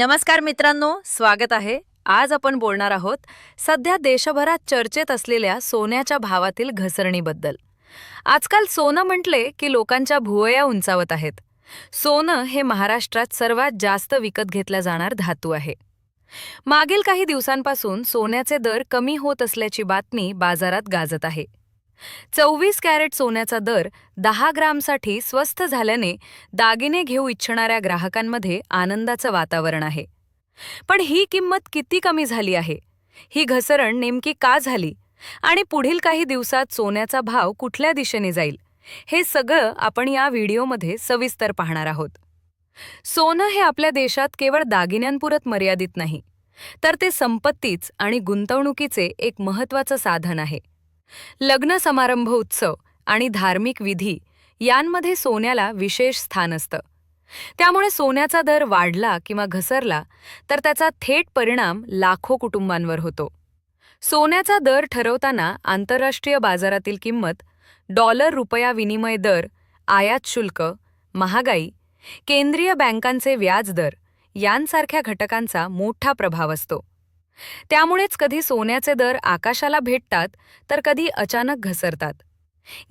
नमस्कार मित्रांनो स्वागत आहे. आज आपण बोलणार आहोत सध्या देशभरात चर्चेत असलेल्या सोन्याच्या भावातील घसरणीबद्दल. आजकाल सोनं म्हटले की लोकांच्या भुवया उंचावत आहेत. सोनं हे महाराष्ट्रात सर्वात जास्त विकत घेतला जाणार धातू आहे. मागील काही दिवसांपासून सोन्याचे दर कमी होत असल्याची बातमी बाजारात गाजत आहे. चोवीस कॅरेट सोन्याचा दर दहा ग्रामसाठी स्वस्त झाल्याने दागिने घेऊ इच्छिणाऱ्या ग्राहकांमध्ये आनंदाचं वातावरण आहे. पण ही किंमत किती कमी झाली आहे? ही घसरण नेमकी का झाली? आणि पुढील काही दिवसात सोन्याचा भाव कुठल्या दिशेने जाईल? हे सगळं आपण या व्हिडिओमध्ये सविस्तर पाहणार आहोत. सोनं हे आपल्या देशात केवळ दागिन्यांपुरत मर्यादित नाही तर ते संपत्तीच आणि गुंतवणुकीचे एक महत्त्वाचं साधन आहे. लग्न समारंभ उत्सव आणि धार्मिक विधी यांमध्ये सोन्याला विशेष स्थान असतं. त्यामुळे सोन्याचा दर वाढला किंवा घसरला तर त्याचा थेट परिणाम लाखो कुटुंबांवर होतो. सोन्याचा दर ठरवताना आंतरराष्ट्रीय बाजारातील किंमत डॉलर रुपया विनिमय दर आयात शुल्क महागाई केंद्रीय बँकांचे व्याज दर यांसारख्या घटकांचा मोठा प्रभाव असतो. त्यामुळेच कधी सोन्याचे दर आकाशाला भेटतात तर कधी अचानक घसरतात.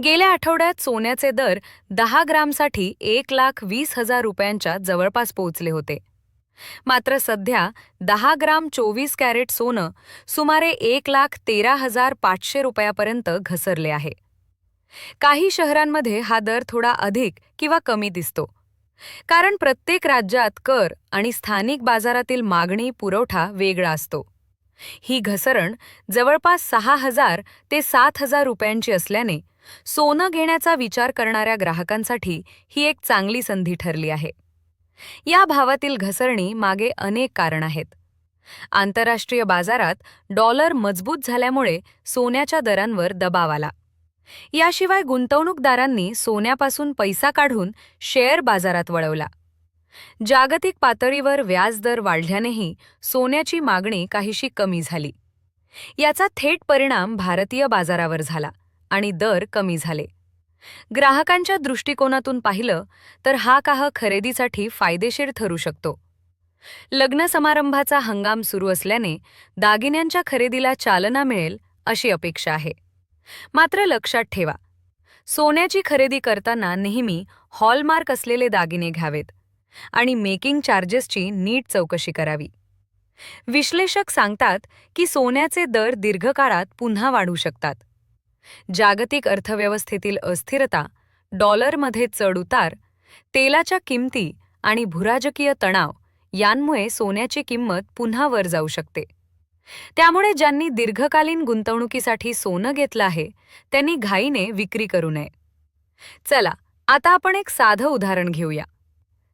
गेल्या आठवड्यात सोन्याचे दर दहा ग्रामसाठी एक लाख वीस हजार रुपयांच्या जवळपास पोहोचले होते. मात्र सध्या दहा ग्राम चोवीस कॅरेट सोनं सुमारे एक लाख तेरा हजार पाचशे रुपयापर्यंत घसरले आहे. काही शहरांमध्ये हा दर थोडा अधिक किंवा कमी दिसतो. कारण प्रत्येक राज्यात कर आणि स्थानिक बाजारातील मागणी पुरवठा वेगळा असतो. ही घसरण जवळपास सहा हजार ते सात हजार रुपयांची असल्याने सोनं घेण्याचा विचार करणाऱ्या ग्राहकांसाठी ही एक चांगली संधी ठरली आहे. या भावातील घसरणी मागे अनेक कारण आहेत. आंतरराष्ट्रीय बाजारात डॉलर मजबूत झाल्यामुळे सोन्याच्या दरांवर दबाव आला. याशिवाय गुंतवणूकदारांनी सोन्यापासून पैसा काढून शेअर बाजारात वळवला. जागतिक पातळीवर व्याजदर वाढल्यानेही सोन्याची मागणी काहीशी कमी झाली. याचा थेट परिणाम भारतीय बाजारावर झाला आणि दर कमी झाले. ग्राहकांच्या दृष्टिकोनातून पाहिलं तर हा काह खरेदीसाठी फायदेशीर ठरू शकतो. लग्न समारंभाचा हंगाम सुरू असल्याने दागिन्यांच्या खरेदीला चालना मिळेल अशी अपेक्षा आहे. मात्र लक्षात ठेवा. सोन्याची खरेदी करताना नेहमी हॉलमार्क असलेले दागिने घ्यावेत आणि मेकिंग चार्जेसची नीट चौकशी करावी. विश्लेषक सांगतात की सोन्याचे दर दीर्घकाळात पुन्हा वाढू शकतात. जागतिक अर्थव्यवस्थेतील अस्थिरता डॉलरमध्ये चढउतार तेलाच्या किमती आणि भूराजकीय तणाव यांमुळे सोन्याची किंमत पुन्हा वर जाऊ शकते. त्यामुळे ज्यांनी दीर्घकालीन गुंतवणुकीसाठी सोनं घेतलं आहे त्यांनी घाईने विक्री करू नये. चला आता आपण एक साधं उदाहरण घेऊया.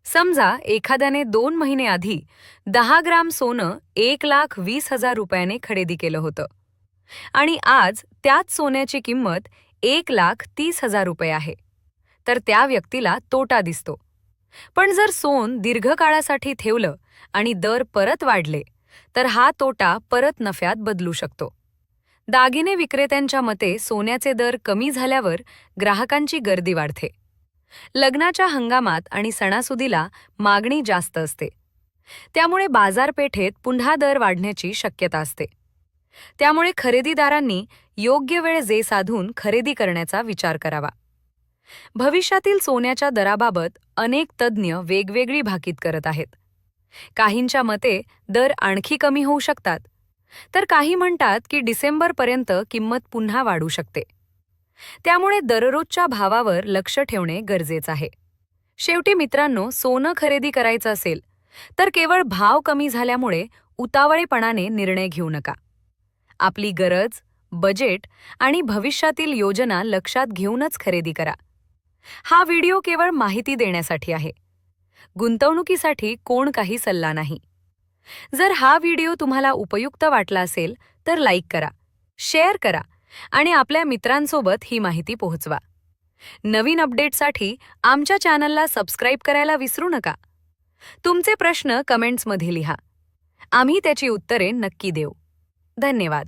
समजा एखाद्याने दोन महिने आधी दहा ग्राम सोनं एक लाख वीस हजार रुपयाने खरेदी केलं होतं. आणि आज त्याच सोन्याची किंमत एक लाख तीस हजार रुपये आहे. तर त्या व्यक्तीला तोटा दिसतो. पण जर सोन दीर्घकाळासाठी ठेवलं आणि दर परत वाढले तर हा तोटा परत नफ्यात बदलू शकतो. दागिने विक्रेत्यांच्या मते सोन्याचे दर कमी झाल्यावर ग्राहकांची गर्दी वाढते. लग्नाच्या हंगामात आणि सणासुदीला मागणी जास्त असते. त्यामुळे बाजारपेठेत पुन्हा दर वाढण्याची शक्यता असते. त्यामुळे खरेदीदारांनी योग्य वेळ जे साधून खरेदी करण्याचा विचार करावा. भविष्यातील सोन्याच्या दराबाबत अनेक तज्ज्ञ वेगवेगळी भाकीत करत आहेत. काहींच्या मते दर आणखी कमी होऊ शकतात. तर काही म्हणतात की डिसेंबरपर्यंत किंमत पुन्हा वाढू शकते. त्यामुळे दररोजच्या भावावर लक्ष ठेवणे गरजेचं आहे. शेवटी मित्रांनो सोनं खरेदी करायचं असेल तर केवळ भाव कमी झाल्यामुळे उतावळेपणाने निर्णय घेऊ नका. आपली गरज बजेट आणि भविष्यातील योजना लक्षात घेऊनच खरेदी करा. हा व्हिडिओ केवळ माहिती देण्यासाठी आहे. गुंतवणुकीसाठी कोण काही सल्ला नाही. जर हा व्हिडिओ तुम्हाला उपयुक्त वाटला असेल तर लाईक करा शेअर करा आणि आपल्या मित्रांसोबत ही माहिती पोहोचवा. नवीन अपडेटसाठी आमच्या चॅनलला सबस्क्राईब करायला विसरू नका. तुमचे प्रश्न कमेंट्समध्ये लिहा. आम्ही त्याची उत्तरे नक्की देऊ. धन्यवाद.